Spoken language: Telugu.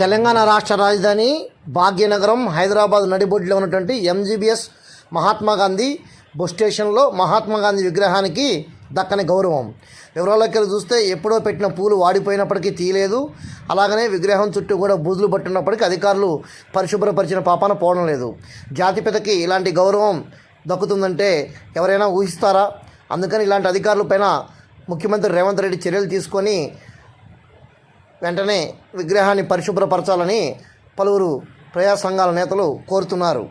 తెలంగాణ రాష్ట్ర రాజధాని భాగ్యనగరం హైదరాబాద్ నడిబొడ్డులో ఉన్నటువంటి ఎంజీబీఎస్ మహాత్మా గాంధీ బస్ స్టేషన్లో మహాత్మా గాంధీ విగ్రహానికి దక్కని గౌరవం. వివరాల్లోకి చూస్తే ఎప్పుడో పెట్టిన పూలు వాడిపోయినప్పటికీ తీయలేదు. అలాగనే విగ్రహం చుట్టూ కూడా బూజులు పట్టున్నప్పటికీ అధికారులు పరిశుభ్రపరిచిన పాపాన పోవడం లేదు. జాతిపితకి ఇలాంటి గౌరవం దక్కుతుందంటే ఎవరైనా ఊహిస్తారా? అందుకని ఇలాంటి అధికారులపైన ముఖ్యమంత్రి రేవంత్ రెడ్డి చర్యలు తీసుకొని వెంటనే విగ్రహాన్ని పరిశుభ్రపరచాలని పలువురు ప్రజా సంఘాల నేతలు కోరుతున్నారు.